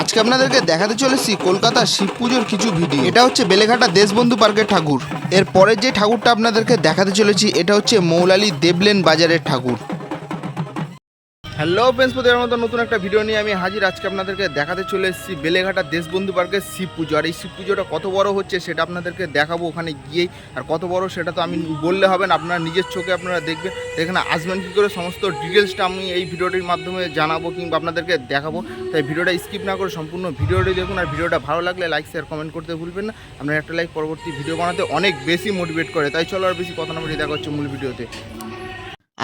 আজকে আপনাদেরকে দেখাতে চলেছি কলকাতার শিব পুজোর কিছু ভিডিও। এটা হচ্ছে বেলেঘাটা দেশবন্ধু পার্কের ঠাকুর। এর পরের যে ঠাকুরটা আপনাদেরকে দেখাতে চলেছি, এটা হচ্ছে মৌলালী দেবলেন বাজারের ঠাকুর। হ্যালো ফ্রেন্ডস প্রতিবার মতো নতুন একটা ভিডিও নিয়ে আমি হাজির। আজকে আপনাদেরকে দেখাতে চলে এসেছি বেলেঘাটা দেশবন্ধু পার্কের শিব পুজো। আর এই শিব পুজোটা কত বড় হচ্ছে সেটা আপনাদেরকে দেখাবো ওখানে গিয়েই। আর কত বড় সেটা তো আমি বললে হবে না, আপনারা নিজের চোখে আপনারা দেখবেন। এখানে আসবেন কী করে, সমস্ত ডিটেলসটা আমি এই ভিডিওটির মাধ্যমে জানাব কিংবা আপনাদেরকে দেখাবো। তাই ভিডিওটা স্কিপ না করে সম্পূর্ণ ভিডিওটি দেখুন। আর ভিডিওটা ভালো লাগলে লাইক শেয়ার কমেন্ট করতে ভুলবেন না। আপনার একটা লাইক পরবর্তী ভিডিও বানাতে অনেক বেশি মোটিভেট করে। তাই চলো আর বেশি কথা না বলে, দেখা হচ্ছে মূল ভিডিওতে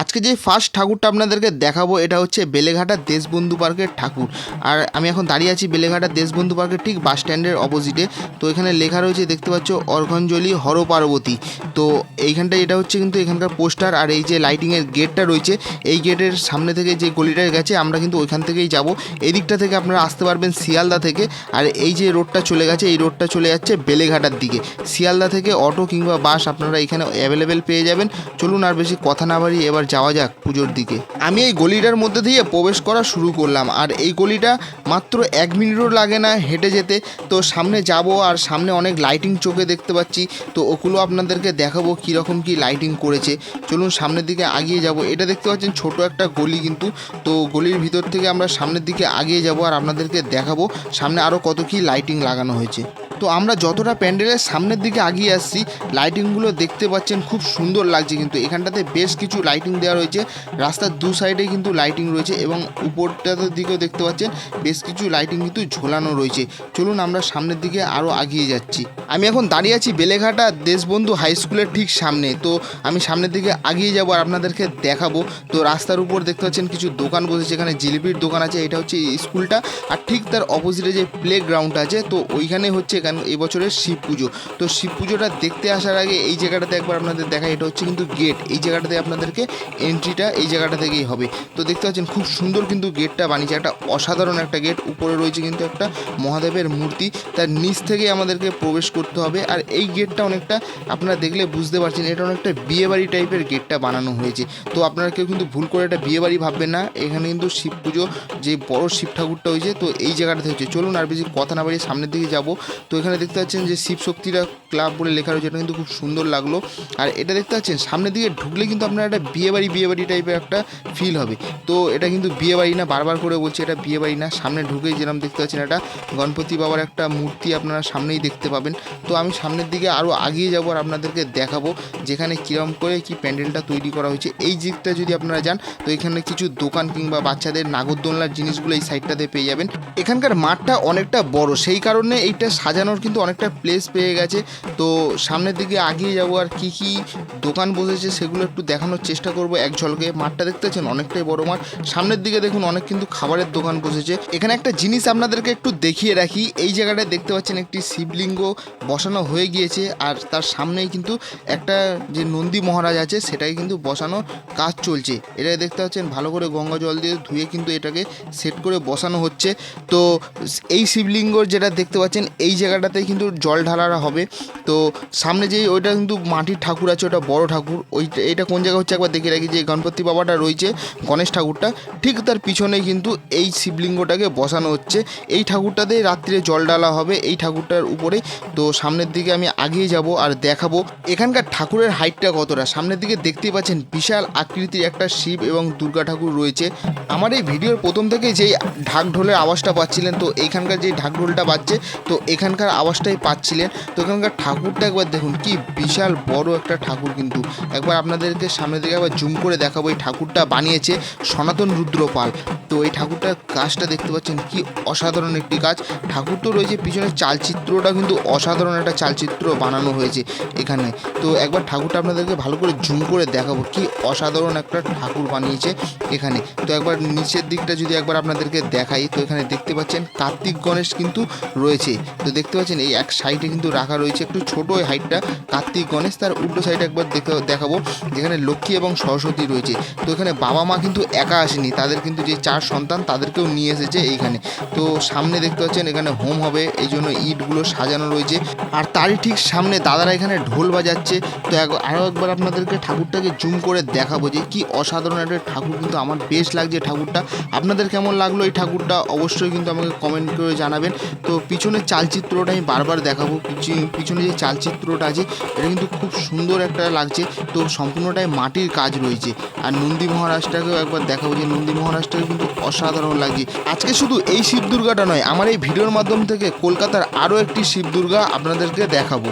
আজকে যে ফার্স্ট ঠাকুরটা আপনাদেরকে দেখাবো, এটা হচ্ছে বেলেঘাটা দেশবন্ধু পার্কের ঠাকুর। আর আমি এখন দাঁড়িয়ে আছি বেলেঘাটা দেশবন্ধু পার্কের ঠিক বাস স্ট্যান্ডের অপোজিটে তো এখানে লেখা রয়েছে, দেখতে পাচ্ছ অর্ঘঞ্জলি হর পার্বতী তো এইখানটা এটা হচ্ছে কিন্তু এখানকার পোস্টার আর এই যে লাইটিংয়ের গেটটা রয়েছে, এই গেটের সামনে থেকে যে গলিটা গেছে, আমরা কিন্তু ওইখান থেকেই যাব। এই দিকটা থেকে আপনারা আসতে পারবেন শিয়ালদা থেকে, আর এই যে রোডটা চলে গেছে, এই রোডটা চলে যাচ্ছে বেলেঘাটার দিকে। শিয়ালদা থেকে অটো কিংবা বাস আপনারা এখানে অ্যাভেলেবেল পেয়ে যাবেন। চলুন আর বেশি কথা না বাড়ি এবার যাওয়া যাক পুজোর দিকে। আমি এই গলিটার মধ্যে দিয়ে প্রবেশ করা শুরু করলাম, আর এই গলিটা মাত্র এক মিনিটও লাগে না হেঁটে যেতে। তো সামনে যাব, আর সামনে অনেক লাইটিং চোখে দেখতে পাচ্ছি। তো ওগুলো আপনাদেরকে দেখাবো কীরকম কি লাইটিং করেছে। চলুন সামনের দিকে আগিয়ে যাব। এটা দেখতে পাচ্ছেন ছোট একটা গলি কিন্তু। তো গলির ভিতর থেকে আমরা সামনের দিকে আগিয়ে যাব, আর আপনাদেরকে দেখাবো সামনে আরও কত কি লাইটিং লাগানো হয়েছে। তো আমরা যতটা প্যান্ডেলের সামনের দিকে আগিয়ে আসছি লাইটিংগুলো দেখতে পাচ্ছেন, খুব সুন্দর লাগছে কিন্তু। এখানটাতে বেশ কিছু লাইটিং দেওয়া রয়েছে। রাস্তার দু সাইডে কিন্তু লাইটিং রয়েছে এবং উপরটার দিকেও দেখতে পাচ্ছেন, বেশ কিছু লাইটিং কিন্তু ঝোলানো রয়েছে। চলুন আমরা সামনের দিকে আরও আগিয়ে যাচ্ছি। আমি এখন দাঁড়িয়ে আছি বেলেঘাটা দেশবন্ধু হাই স্কুলের ঠিক সামনে। তো আমি সামনের দিকে আগিয়ে যাব আর আপনাদেরকে দেখাবো। তো রাস্তার উপর দেখতে পাচ্ছেন কিছু দোকান বসেছে, এখানে জিলিপির দোকান আছে, এটা হচ্ছে স্কুলটা আর ঠিক তার অপোজিটে যে প্লে গ্রাউন্ড আছে, তো ওইখানে হচ্ছে এখানে এই বছরের শিব পুজো। তো শিব পুজোটা দেখতে আসার আগে এই জায়গাটাতে একবার আপনাদের দেখা এটা হচ্ছে কিন্তু গেট এই জায়গাটাতে আপনাদেরকে এন্ট্রিটা এই জায়গাটা থেকেই হবে। তো দেখতে পাচ্ছেন, খুব সুন্দর কিন্তু গেটটা বানিয়েছে। একটা অসাধারণ একটা গেট উপরে রয়েছে কিন্তু একটা মহাদেবের মূর্তি। তার নিচ থেকেই আমাদেরকে প্রবেশ করতে হবে। আর এই গেটটা অনেকটা আপনারা দেখলে বুঝতে পারছেন, এটা অনেকটা বিয়েবাড়ি টাইপের গেটটা বানানো হয়েছে। তো আপনারা কেউ কিন্তু ভুল করে এটা বিয়েবাড়ি ভাববেন না। এখানে কিন্তু শিব পুজো, যে বড় শিব ঠাকুরটা হয়েছে, তো এই জায়গাটাতে হচ্ছে। চলুন আর বেশি কথা না বাড়িয়ে সামনের দিকে যাব। তো এখানে দেখতে পাচ্ছেন যে শিব শক্তিরা ক্লাব বলে লেখা রয়েছে, এটা কিন্তু খুব সুন্দর লাগল। আর এটা দেখতে পাচ্ছেন, সামনের দিকে ঢুকলে কিন্তু আপনার একটা বিয়ে বিয়েবাড়ি বিয়েবাড়ি টাইপের একটা ফিল হবে। তো এটা কিন্তু বিয়েবাড়ি না, বারবার করে বলছি এটা বিয়েবাড়ি না, সামনে ঢুকেই যেরকম দেখতে পাচ্ছেন এটা গণপতি বাবার একটা মূর্তি আপনারা সামনেই দেখতে পাবেন। তো আমি সামনের দিকে আরও আগিয়ে যাব আর আপনাদেরকে দেখাবো যেখানে কীরকম করে কি প্যান্ডেলটা তৈরি করা হয়েছে। এই দিকটা যদি আপনারা যান, তো এখানে কিছু দোকান কিংবা বাচ্চাদের নাগরদোলনার জিনিসগুলো এই সাইডটাতে পেয়ে যাবেন। এখানকার মাঠটা অনেকটা বড়, সেই কারণে এইটা সাজানোর কিন্তু অনেকটা প্লেস পেয়ে গেছে। তো সামনের দিকে আগিয়ে যাব আর কি কি দোকান বসেছে সেগুলো একটু দেখানোর চেষ্টা করব। এক ঝলকে মাঠটা দেখতে পাচ্ছেন অনেকটাই বড় মাঠ। সামনের দিকে দেখুন, অনেক কিন্তু খাবারের দোকান বসেছে। এখানে একটা জিনিস আপনাদেরকে একটু দেখিয়ে রাখি। এই জায়গাটায় দেখতে পাচ্ছেন একটি শিবলিঙ্গ বসানো হয়ে গিয়েছে আর তার সামনেই কিন্তু একটা যে নন্দী মহারাজ আছে, সেটাই কিন্তু বসানোর কাজ চলছে। এটা দেখতে পাচ্ছেন, ভালো করে গঙ্গা জল দিয়ে ধুয়ে কিন্তু এটাকে সেট করে বসানো হচ্ছে। তো এই শিবলিঙ্গর যেটা দেখতে পাচ্ছেন, এই জায়গাটাতে কিন্তু জল ঢালারা হবে। তো সামনে যে ওইটা কিন্তু মাটির ঠাকুর আছে, ওটা বড় ঠাকুর। ওই এটা কোন জায়গা হচ্ছে একবার দেখে রাখি যে গণপতি বাবাটা রয়েছে গণেশ ঠাকুরটা। ঠিক তার পিছনেই কিন্তু এই শিবলিঙ্গটাকে বসানো হচ্ছে। এই ঠাকুরটাতে রাত্রে জল ডালা হবে এই ঠাকুরটার উপরে। তো সামনের দিকে আমি আগিয়ে যাব আর দেখাবো এখানকার ঠাকুরের হাইটটা কতটা। সামনের দিকে দেখতেই পাচ্ছেন বিশাল আকৃতির একটা শিব এবং দুর্গা ঠাকুর রয়েছে। আমার এই ভিডিওর প্রথম থেকে যেই ঢাক ঢোলের আওয়াজটা পাচ্ছিলেন, তো এইখানকার যে ঢাক ঢোলটা বাজছে, তো এখানকার আওয়াজটাই পাচ্ছিলেন। তো এখানকার ঠাকুরটা একবার দেখুন, কি বিশাল বড় একটা ঠাকুর কিন্তু। একবার আপনাদেরকে সামনের দিকে একবার জুম করে দেখাবো, এই ঠাকুরটা বানিয়েছে সনাতন রুদ্রপাল। তো এই ঠাকুরটার কাজটা দেখতে পাচ্ছেন, কি অসাধারণ একটি কাজ ঠাকুর তো রয়েছে পিছনে চালচিত্রটা কিন্তু অসাধারণ একটা চালচিত্র বানানো হয়েছে এখানে। তো একবার ঠাকুরটা আপনাদেরকে ভালো করে জুম করে দেখাবো, কি অসাধারণ একটা ঠাকুর বানিয়েছে এখানে। তো একবার নিচের দিকটা যদি একবার আপনাদেরকে দেখাই, তো এখানে দেখতে পাচ্ছেন কার্তিক গণেশ কিন্তু রয়েছে। তো দেখতে পাচ্ছেন, এই এক সাইডে কিন্তু রাখা রয়েছে একটু ছোট ওই হাইটটা কার্তিক গণেশ, তার উল্টো সাইডে একবার দেখে দেখাবো, যেখানে লক্ষ্মী এবং সরস্বতী রয়েছে। তো এখানে বাবা মা কিন্তু একা আসেনি, তাদের কিন্তু যে চার সন্তান, তাদেরকেও নিয়ে এসেছে এইখানে। তো সামনে দেখতে পাচ্ছেন, এখানে হোম হবে, এই জন্য ইটগুলো সাজানো রয়েছে। আর তারই ঠিক সামনে দাদারা এখানে ঢোল বাজাচ্ছে। তো আরও একবার আপনাদেরকে ঠাকুরটাকে জুম করে দেখাবো যে কি অসাধারণ একটা ঠাকুর কিন্তু আমার বেশ লাগছে ঠাকুরটা। আপনাদের কেমন লাগল এই ঠাকুরটা? অবশ্যই কিন্তু আমাকে কমেন্ট করে জানাবেন। তো পিছনের চালচিত্রটা আমি বারবার দেখাবো পিছি- পিছনে যে চালচিত্রটা আছে, এটা কিন্তু খুব সুন্দর একটা লাগছে। তো সম্পূর্ণটাই মাটির কাজ রয়েছে। আর নন্দী মহারাজটাকেও একবার দেখাবো যে নন্দী মহারাজটাকে কিন্তু অসাধারণ লাগছে। আজকে শুধু এই শিব দুর্গাটা নয়, আমার এই ভিডিওর মাধ্যম থেকে কলকাতার আরও একটি শিব দুর্গা আপনাদেরকে দেখাবো।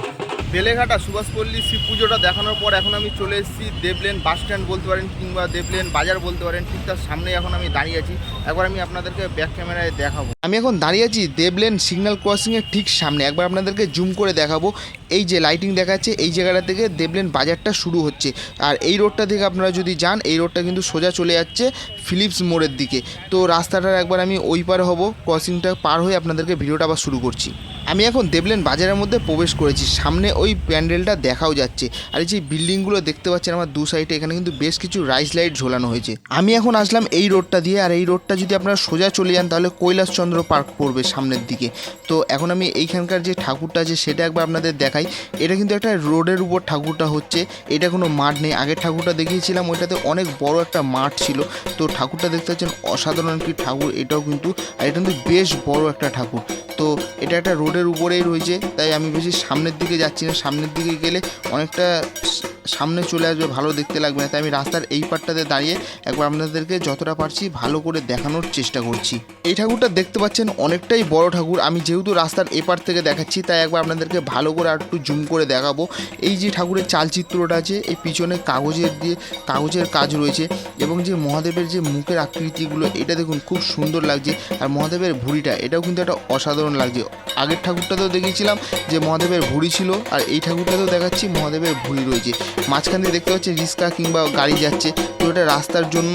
বেলেঘাটা, সুভাষপল্লী শিব পুজোটা দেখানোর পর এখন আমি চলে এসেছি দেবলেন বাস স্ট্যান্ড বলতে পারেন কিংবা দেবলেন বাজার বলতে পারেন, ঠিক তার সামনে এখন আমি দাঁড়িয়ে আছি। একবার আমি আপনাদেরকে ব্যাক ক্যামেরায় দেখাবো। আমি এখন দাঁড়িয়ে আছি দেবলেন সিগন্যাল ক্রসিংয়ের ঠিক সামনে। একবার আপনাদেরকে জুম করে দেখাবো। এই যে লাইটিং দেখাচ্ছে, এই জায়গাটা থেকে দেবলেন বাজারটা শুরু হচ্ছে। আর এই রোডটা থেকে আপনারা যদি যান, এই রোডটা কিন্তু সোজা চলে যাচ্ছে ফিলিপস মোড়ের দিকে। তো রাস্তাটার একবার আমি ওই পার হব ক্রসিংটা পার হয়ে আপনাদেরকে ভিডিওটা আবার শুরু করছি। আমি এখন দেবলেন বাজারের মধ্যে প্রবেশ করেছি। সামনে ওই প্যান্ডেলটা দেখাও যাচ্ছে। আর এই যে বিল্ডিংগুলো দেখতে পাচ্ছেন আমার দু সাইডে, এখানে কিন্তু বেশ কিছু রাইস লাইট ঝোলানো হয়েছে। আমি এখন আসলাম এই রোডটা দিয়ে, আর এই রোডটা যদি আপনারা সোজা চলে যান, তাহলে কৈলাসচন্দ্র পার্ক পড়বে সামনের দিকে। তো এখন আমি এইখানকার যে ঠাকুরটা আছে, সেটা একবার আপনাদের দেখাই। এটা কিন্তু একটা রোডের উপর ঠাকুরটা হচ্ছে। এটা কোনো মাঠ নেই। আগের ঠাকুরটা দেখিয়েছিলাম, ওইটাতে অনেক বড় একটা মাঠ ছিল। তো ঠাকুরটা দেখতে পাচ্ছেন, অসাধারণ একটি ঠাকুর। এটাও কিন্তু, আর এটা কিন্তু বেশ বড় একটা ঠাকুর। তো এটা একটা রোডের উপরেই রয়েছে তাই আমি বেশি সামনের দিকে যাচ্ছি না। সামনের দিকে গেলে অনেকটা সামনে চলে আসবে, ভালো দেখতে লাগবে না। তাই আমি রাস্তার এই পাটটাতে দাঁড়িয়ে একবার আপনাদেরকে যতটা পারছি ভালো করে দেখানোর চেষ্টা করছি। এই ঠাকুরটা দেখতে পাচ্ছেন অনেকটাই বড় ঠাকুর। আমি যেহেতু রাস্তার এপার থেকে দেখাচ্ছি, তাই একবার আপনাদেরকে ভালো করে আর একটু জুম করে দেখাবো। এই যে ঠাকুরের চালচিত্রটা আছে, এই পিছনে কাগজের দিয়ে, কাগজের কাজ রয়েছে এবং যে মহাদেবের যে মুখের আকৃতিগুলো, এটা দেখুন খুব সুন্দর লাগছে। আর মহাদেবের ভুঁড়িটা, এটাও কিন্তু একটা অসাধারণ লাগছে। আগের ঠাকুরটাতেও দেখিয়েছিলাম যে মহাদেবের ভুঁড়ি ছিল, আর এই ঠাকুরটাতেও দেখাচ্ছি মহাদেবের ভুঁড়ি রয়েছে। মাঝখান দিয়ে দেখতে পাচ্ছি রিক্সা কিংবা গাড়ি যাচ্ছে। তো এটা রাস্তার জন্য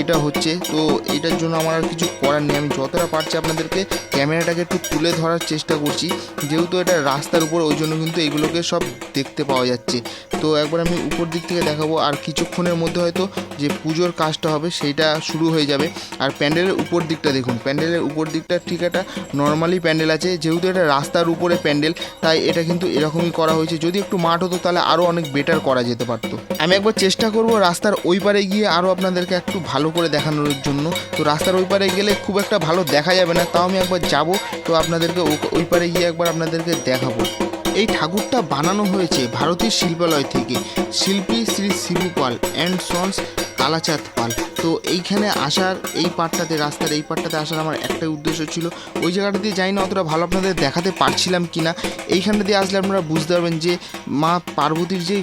এটা হচ্ছে, তো এটার জন্য আমার আর কিছু করার নেই। আমি যতটা পারছি আপনাদেরকে ক্যামেরাটাকে একটু তুলে ধরার চেষ্টা করছি। যেহেতু এটা রাস্তার উপর, ওই জন্য কিন্তু এগুলোকে সব দেখতে পাওয়া যাচ্ছে। তো একবার আমি উপর দিক থেকে দেখাবো, আর কিছুক্ষণের মধ্যে হয়তো যে পুজোর কাজটা হবে, সেইটা শুরু হয়ে যাবে। আর প্যান্ডেলের উপর দিকটা দেখুন, প্যান্ডেলের উপর দিকটা ঠিক একটা নর্মালি প্যান্ডেল আছে। যেহেতু এটা রাস্তার উপরে প্যান্ডেল, তাই এটা কিন্তু এরকমই করা হয়েছে। যদি একটু মাঠ হতো, তাহলে আরও অনেক বেটার করা যেতে পারতো। আমি একবার চেষ্টা করব রাস্তার ওই পারে গিয়ে আরও আপনাদেরকে একটু ভালো করে দেখানোর জন্য। তো রাস্তার ওই পারে গেলে খুব একটা ভালো দেখা যাবে না, তাও আমি একবার যাব। তো আপনাদেরকে ওই পারে গিয়ে একবার আপনাদেরকে দেখাবো। এই ঠাকুরটা বানানো হয়েছে ভারতীয় শিল্পালয় থেকে। শিল্পী শ্রী শিবু পাল অ্যান্ড সন্স কালাচাঁদ পাল। তো এইখানে আসার এই পার্টটাতে রাস্তার এই পার্টটাতে আসার আমার একটাই উদ্দেশ্য ছিল। ওই জায়গাটা দিয়ে যাই না, অতটা ভালো আপনাদের দেখাতে পারছিলাম কি না এইখানটা দিয়ে আসলে আপনারা বুঝতে পারবেন যে মা পার্বতীর যে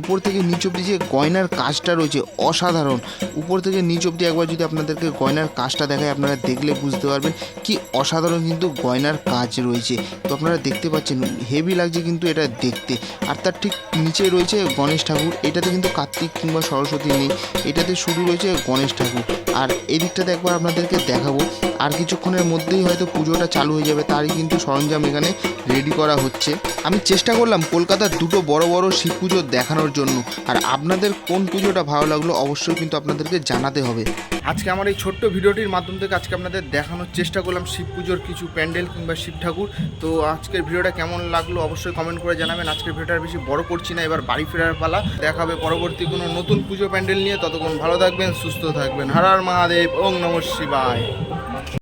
উপর থেকে নিচ অব্দি যে গয়নার কাজটা রয়েছে, অসাধারণ। উপর থেকে নিচ অব্দি একবার যদি আপনাদেরকে গয়নার কাজটা দেখায় আপনারা দেখলে বুঝতে পারবেন কি অসাধারণ কিন্তু গয়নার কাজ রয়েছে। তো আপনারা দেখতে পাচ্ছেন হেভি লাগছে কিন্তু এটা দেখতে। আর তার ঠিক নিচে রয়েছে গণেশ ঠাকুর। এটাতে কিন্তু কার্তিক কিংবা সরস্বতী নেই। এটাতে শুরু রয়েছে গণেশ ঠাকুর। আর এদিকটাতে একবার আপনাদেরকে দেখাবো। আর কিছুক্ষণের মধ্যেই হয়তো পুজোটা চালু হয়ে যাবে, তারই কিন্তু সরঞ্জাম এখানে রেডি করা হচ্ছে। আমি চেষ্টা করলাম কলকাতার দুটো বড় বড় শিব পুজো দেখানোর জন্য, আর আপনাদের কোন পুজোটা ভালো লাগল অবশ্যই কিন্তু আপনাদেরকে জানাতে হবে। আজকে আমার এই ছোট্ট ভিডিওটির মাধ্যম থেকে আজকে আপনাদের দেখানোর চেষ্টা করলাম শিব পুজোর কিছু প্যান্ডেল কিংবা শিব ঠাকুর। তো আজকের ভিডিওটা কেমন লাগল অবশ্যই কমেন্ট করে জানাবেন। আজকের ভিডিওটা বেশি বড় করছি না, এবার বাড়ি ফেরার পালা। দেখাবে পরবর্তী কোনো নতুন পুজো প্যান্ডেল নিয়ে। ততক্ষণ ভালো থাকবেন, সুস্থ থাকবেন। হর হর মহাদেব ওং নমঃ শিবায়।